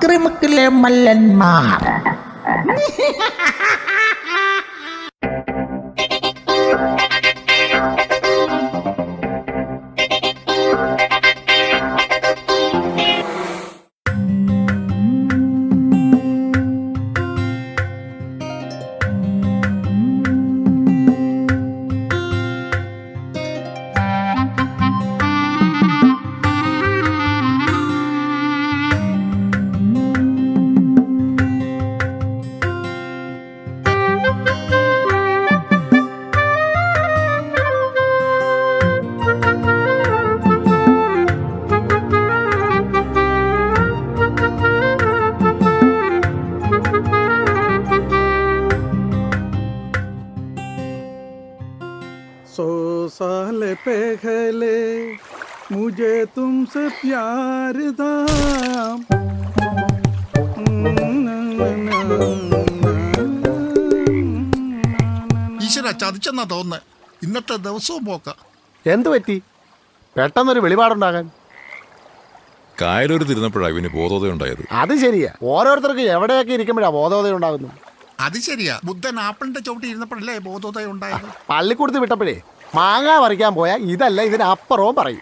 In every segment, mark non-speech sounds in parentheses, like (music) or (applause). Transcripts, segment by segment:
അക്രമിക്കിലെ മല്ലന്മാർ. पहले मुझे तुमसे प्यार था ഈശ്വര ചതിച്ചെന്നാ തോന്നുന്നത് ഇന്നത്തെ ദിവസവും പോക്ക എന്തു പറ്റി പെട്ടെന്നൊരു വെളിപാടുണ്ടാകാൻ കായലൂർ തിരുന്നപ്പോഴാണ് ഇവന് ബോധോദയം ഉണ്ടായത് അത് ശരിയാ ഓരോരുത്തർക്ക് എവിടെയൊക്കെ ഇരിക്കുമ്പോഴാ ബോധോദയം ഉണ്ടാകുന്നു അത് ശരിയാ. ബുദ്ധൻ ആപ്പിളിന്റെ ചവിട്ടി ഇരുന്നപ്പോഴല്ലേ ബോധോദയം ഉണ്ടായത്? പള്ളിക്കൂടത്ത് വിട്ടപ്പോഴേ മാങ്ങ പറിക്കാൻ പോയാൽ ഇതല്ല ഇതിനപ്പുറവും പറയും.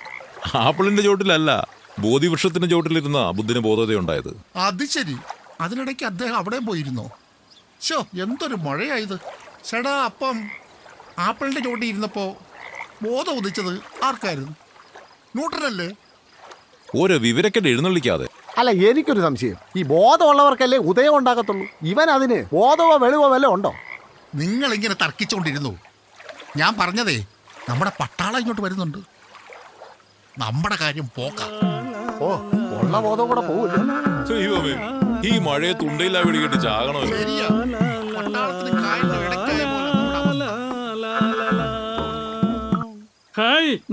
ആപ്പിളിന്റെ ചോട്ടിലല്ല ബോധിവൃക്ഷത്തിന്റെ ചോട്ടിലിരുന്ന ബുദ്ധിന് ബോധോദയം ഉണ്ടായത്. അത് ശരി. അതിനിടയ്ക്ക് അദ്ദേഹം അവിടെ പോയിരുന്നോ? ഷോ എന്തൊരു മഴയായത്. ചേടാ അപ്പം ആപ്പിളിന്റെ ചോട്ടി ഇരുന്നപ്പോ ബോധം ഉദിച്ചത് ആർക്കായിരുന്നു? ന്യൂട്ടനല്ലേ? ഓരോ വിവരക്കെട്ട് എഴുന്നള്ളിക്കാതെ. അല്ല എനിക്കൊരു സംശയം. ഈ ബോധമുള്ളവർക്കല്ലേ ഉദയം ഉണ്ടാകത്തുള്ളൂ? ഇവൻ അതിന് ബോധമോ വെളിവോ വല്ലതും ഉണ്ടോ? നിങ്ങൾ ഇങ്ങനെ തർക്കിച്ചുകൊണ്ടിരുന്നു ഞാൻ പറഞ്ഞതേ നമ്മുടെ പട്ടാളം ഇങ്ങോട്ട് വരുന്നുണ്ട്. നമ്മുടെ കാര്യം പോക്ക. ഓ ഉള്ള ബോധം കൂടെ പോവില്ലേ. ഈ മഴയെ തുണ്ടയില്ലാ വെടികെട്ട് ചാകണോ ശരിയാ. പട്ടാളത്തിന് കായലിന്റെ ഇടയ്ക്കായ പോലെ നമ്മുടെ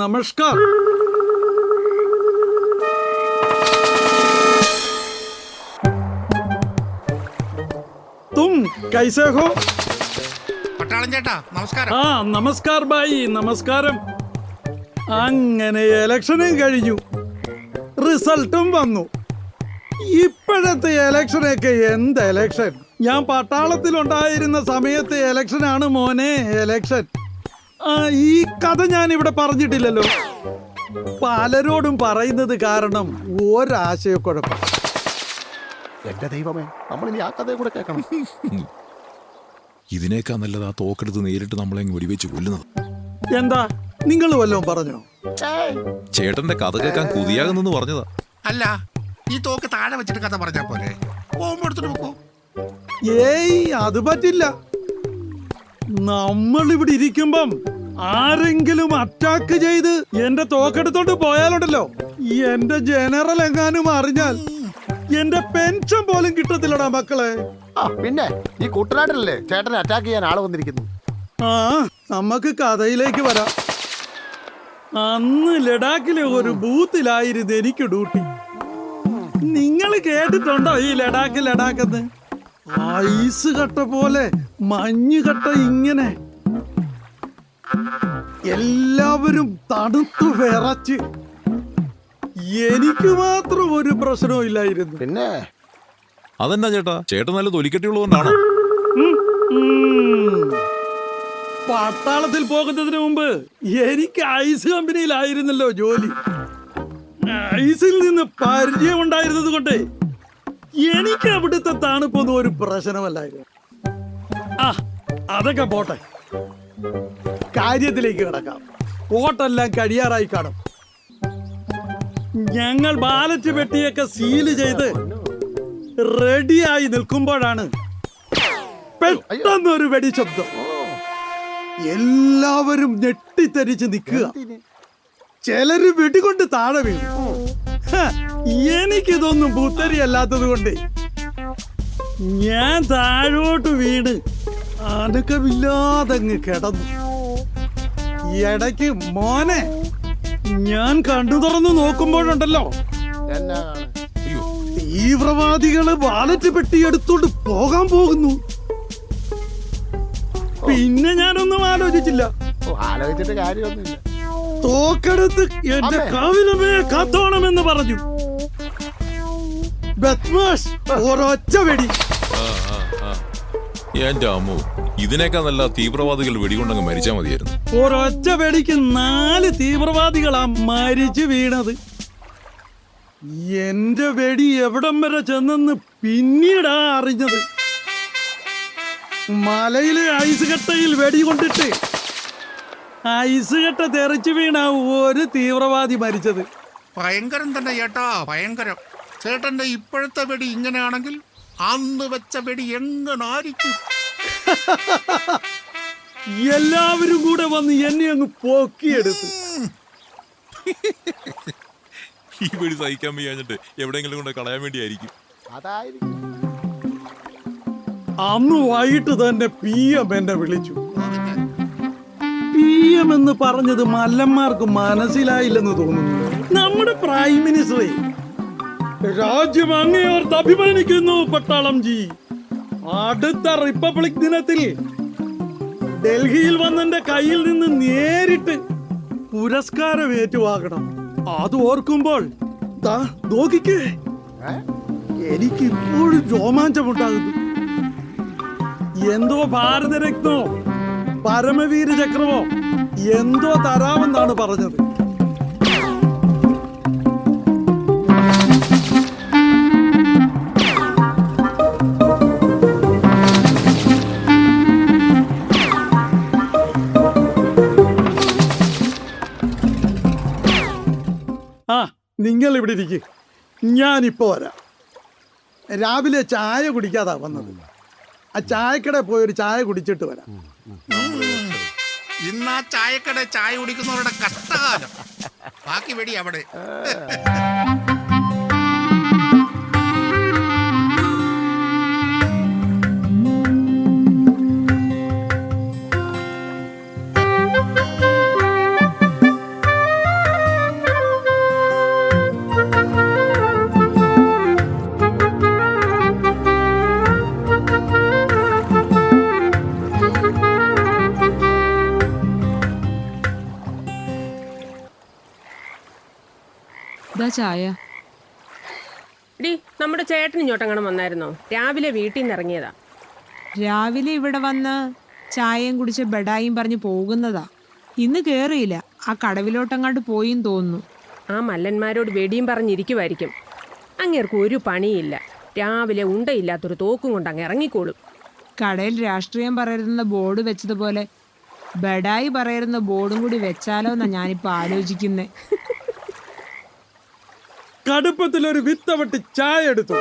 അവസ്ഥ. കൈസേഹോ പട്ടാളൻ ചേട്ടാ നമസ്കാരം. ആ നമസ്കാരം ബായി നമസ്കാരം. അങ്ങനെ ഇലക്ഷനും കഴിഞ്ഞു. റിസൾട്ടും വന്നു. ഇപ്പോഴത്തെ ഇലക്ഷനൊക്കെ എന്ത് എലക്ഷൻ ഞാൻ പട്ടാളത്തിലുണ്ടായിരുന്ന സമയത്തെ ഇലക്ഷനാണ് മോനെ ഇലക്ഷൻ ഈ കഥ ഞാൻ ഇവിടെ പറഞ്ഞിട്ടില്ലല്ലോ. പലരോടും പറയുന്നത് കാരണം ഒരാശയക്കുഴപ്പം. എന്റെ ദൈവമേ നമ്മൾ ഇനി ആ കഥയും കൂടെ കേൾക്കണം. ഇതിനേക്കാൾ നല്ലത് ആ തോക്കെടുത്ത് നേരിട്ട് നമ്മളെ അങ്ങ് വെടിവെച്ച് കൊല്ലുന്നത്. എന്താ? നിങ്ങൾ വല്ലതും പറഞ്ഞോ? ചേട്ടന്റെ കഥ കേൾക്കാൻ കുതിയാകുന്നെന്ന് പറഞ്ഞതാ. അല്ല ഈ തോക്ക് താഴെ വെച്ചിട്ട് കഥ പറഞ്ഞ പോലെ പോകുമ്പോ എടുത്തിട്ട് വെക്കോ ഏയ് അത് പറ്റില്ല. നമ്മൾ ഇവിടെ ഇരിക്കുമ്പം ആരെങ്കിലും അറ്റാക്ക് ചെയ്ത് എന്റെ തോക്കെടുത്തോണ്ട് പോയാലുണ്ടല്ലോ. എന്റെ ജനറൽ എങ്ങാനും അറിഞ്ഞാൽ എന്റെ പെൻഷൻ പോലും കിട്ടത്തില്ലടാ മക്കളെ. ആ പിന്നെ ഈ കുട്ടനാട്ടിലല്ലേ ചേട്ടനെ അറ്റാക്ക് ചെയ്യാൻ ആൾ വന്നിരിക്കുന്നു. ആ നമുക്ക് കഥയിലേക്ക് വരാം. അന്ന് ലഡാക്കിലെ ഒരു ബൂത്തിലായിരുന്നു എനിക്ക് ഡ്യൂട്ടി. നിങ്ങൾ കേട്ടിട്ടുണ്ടോ ഈ ലഡാക്ക് ലഡാക്കെന്ന്? ഐസ് കട്ട പോലെ മഞ്ഞ് കട്ട ഇങ്ങനെ. എല്ലാവരും തണുത്തു വിറച്ച്. എനിക്ക് മാത്രം ഒരു പ്രശ്നവും ഇല്ലായിരുന്നു. പിന്നെ? അതെന്താ ചേട്ടാ? ചേട്ടൻ നല്ല തൊലിക്കെട്ടിയുള്ളതുകൊണ്ടാണ്. പട്ടാളത്തിൽ പോകുന്നതിന് മുമ്പ് എനിക്ക് ഐസ് കമ്പനിയിലായിരുന്നല്ലോ ജോലി. ഐസിൽ നിന്ന് പരിചയം ഉണ്ടായിരുന്നത് കൊണ്ട് എനിക്ക് അവിടുത്തെ തണുപ്പൊന്നും ഒരു പ്രശ്നമല്ലായിരുന്നു. ആ അതൊക്കെ പോട്ടെ. കാര്യത്തിലേക്ക് കിടക്കാം. പോട്ടെല്ലാം കഴിയാറായി കാണും. ഞങ്ങൾ ബാലറ്റ് പെട്ടിയൊക്കെ സീൽ ചെയ്ത് റെഡിയായി നിൽക്കുമ്പോഴാണ് പെട്ടെന്നൊരു വെടി ശബ്ദം എല്ലാവരും ഞെട്ടിത്തരിച്ച് നിൽക്കുക. ചിലര് വെടികൊണ്ട് താഴെ ഹ, എനിക്കിതൊന്നും പുത്തരി അല്ലാത്തത് കൊണ്ട് ഞാൻ താഴോട്ട് വീണ് അനക്കമില്ലാതങ്ങ് കിടന്നു. ഇടയ്ക്ക് മോനെ ഞാൻ കണ്ടു തുറന്നു നോക്കുമ്പോഴുണ്ടല്ലോ. തീവ്രവാദികൾ വാലറ്റ് പെട്ടി എടുത്തോണ്ട് പോകാൻ പോകുന്നു. പിന്നെ ഞാനൊന്നും ആലോചിച്ചില്ല. ആലോചിച്ചിട്ട് കാര്യമൊന്നുമില്ല. തോക്കെടുത്ത് എന്റെ അമ്മേ. കവിലമേ കത്തോണമെന്ന് പറഞ്ഞു. ബദ്മാഷ് ഒരൊറ്റ വെടി. ആ, ആ, ആ. എന്റെ അമ്മു ഇതിനേക്കാൾ നല്ല തീവ്രവാദികൾ വെടികൊണ്ടങ്ങ് മരിച്ചാ മതിയായിരുന്നു. ഒരൊറ്റ വെടിക്ക് നാല് തീവ്രവാദികളാ മരിച്ചു വീണത്. എന്റെ വെടി എവിടം വരെ ചെന്നെന്ന് പിന്നീടാ അറിഞ്ഞത്. മലയിലെ ഐസ് കട്ടയിൽ വെടി കൊണ്ടിട്ട് ഐസ് കട്ട തെറിച്ചു വീണ ഒരു തീവ്രവാദി മരിച്ചത്. ഭയങ്കരം തന്നെ ചേട്ടാ ഭയങ്കരം. ചേട്ടന്റെ ഇപ്പോഴത്തെ വെടി ഇങ്ങനെയാണെങ്കിൽ അന്ന് വെച്ച വെടി എങ്ങനായിരിക്കും? (laughs) എല്ലാവരും കൂടെ വന്ന് എന്നെ അങ്ങ് പൊക്കിയെടുത്തു. ഈ വെടി സഹിക്കാൻ വയ്യാഞ്ഞിട്ട് എവിടെയെങ്കിലും കൊണ്ട് കളയാൻ വേണ്ടിയായിരിക്കും. അതായിരിക്കും. അന്ന് വൈകിട്ട് തന്നെ പി എം എന്നെ വിളിച്ചു. പി എം എന്ന് പറഞ്ഞത് മല്ലന്മാർക്ക് മനസ്സിലായില്ലെന്ന് തോന്നുന്നു. നമ്മുടെ പ്രൈം മിനിസ്റ്ററെ രാജ്യം അങ്ങേയോർത്ത് അഭിമാനിക്കുന്നു പട്ടാളം ജി. അടുത്ത റിപ്പബ്ലിക് ദിനത്തിൽ ഡൽഹിയിൽ വന്നെന്റെ കയ്യിൽ നിന്ന് നേരിട്ട് പുരസ്കാരം ഏറ്റുവാങ്ങണം അത് ഓർക്കുമ്പോൾ നോക്കിക്കേ. എനിക്ക് ഇപ്പോഴും രോമാഞ്ചമുണ്ടാകുന്നു. എന്തോ ഭാരതരത്നോ പരമവീര ചക്രമോ എന്തോ തരാമെന്നാണ് പറഞ്ഞത്. നിങ്ങൾ ഇവിടെ ഇരിക്കും ഞാനിപ്പോ വരാം. രാവിലെ ചായ കുടിക്കാതാ വന്നത്. ആ ചായക്കട പോയി ഒരു ചായ കുടിച്ചിട്ട് വരാം. ഇന്ന് ആ ചായക്കട ചായ കുടിക്കുന്നവരുടെ കഷ്ടകാലം. ബാക്കി വെടി അവിടെ. ഇതാ ചായ. ഡി നമ്മുടെ ചേട്ടൻ ഇങ്ങോട്ടെങ്ങനെ വന്നായിരുന്നോ? രാവിലെ വീട്ടിൽ നിന്ന് ഇറങ്ങിയതാ. രാവിലെ ഇവിടെ വന്ന് ചായയും കുടിച്ച് ബെഡായും പറഞ്ഞ് പോകുന്നതാ. ഇന്ന് കേറിയില്ല. ആ കടവിലോട്ടങ്ങാണ്ട് പോയിന്ന് തോന്നുന്നു. ആ മല്ലന്മാരോട് വെടിയും പറഞ്ഞിരിക്കുമായിരിക്കും അങ്ങേർക്ക് ഒരു പണിയില്ല. രാവിലെ ഉണ്ടയില്ലാത്തൊരു തോക്കും കൊണ്ട് അങ്ങ് ഇറങ്ങിക്കോളും. കടയിൽ രാഷ്ട്രീയം പറയരുതെന്ന ബോർഡ് വെച്ചതുപോലെ ബെഡായി പറയരുന്ന ബോർഡും കൂടി വെച്ചാലോ എന്നാ ഞാനിപ്പോ ആലോചിക്കുന്നേ. (laughs) കടുപ്പത്തിൽ ഒരു വിത്തവട്ട് ചായ എടുത്തു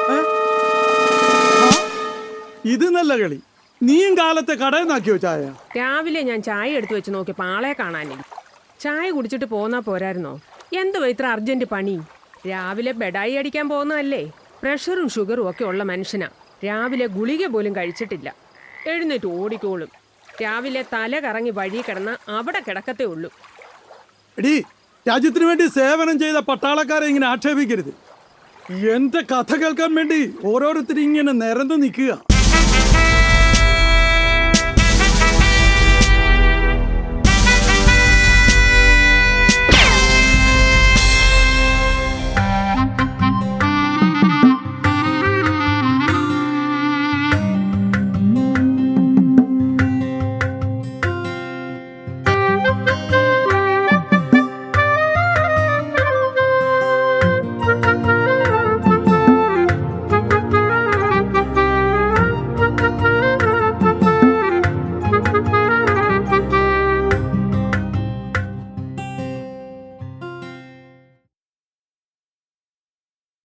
ഇത് നല്ല കളി. നീയും കാലത്തെ കടയിൽ നിന്നാക്കിയോ ചായ? രാവിലെ ഞാൻ ചായ എടുത്തു വെച്ച് നോക്കിയപ്പോൾ ആളെ കാണാനില്ല. ചായ കുടിച്ചിട്ട് പോന്നാ പോരായിരുന്നോ? എന്തുവാ ഇത്ര അർജന്റ് പണി? രാവിലെ ബെഡായി അടിക്കാൻ പോകുന്നതല്ലേ? പ്രഷറും ഷുഗറും ഒക്കെ ഉള്ള മനുഷ്യനാ. രാവിലെ ഗുളിക പോലും കഴിച്ചിട്ടില്ല. എഴുന്നേറ്റ് ഓടിക്കോളും. രാവിലെ തല കറങ്ങി വഴി കിടന്ന അവിടെ കിടക്കത്തേ ഉള്ളൂ. രാജ്യത്തിന് വേണ്ടി സേവനം ചെയ്ത പട്ടാളക്കാരെ ഇങ്ങനെ ആക്ഷേപിക്കരുത്. എന്റെ കഥ കേൾക്കാൻ വേണ്ടി ഓരോരുത്തരും ഇങ്ങനെ നിരന്ന് നിൽക്കുക.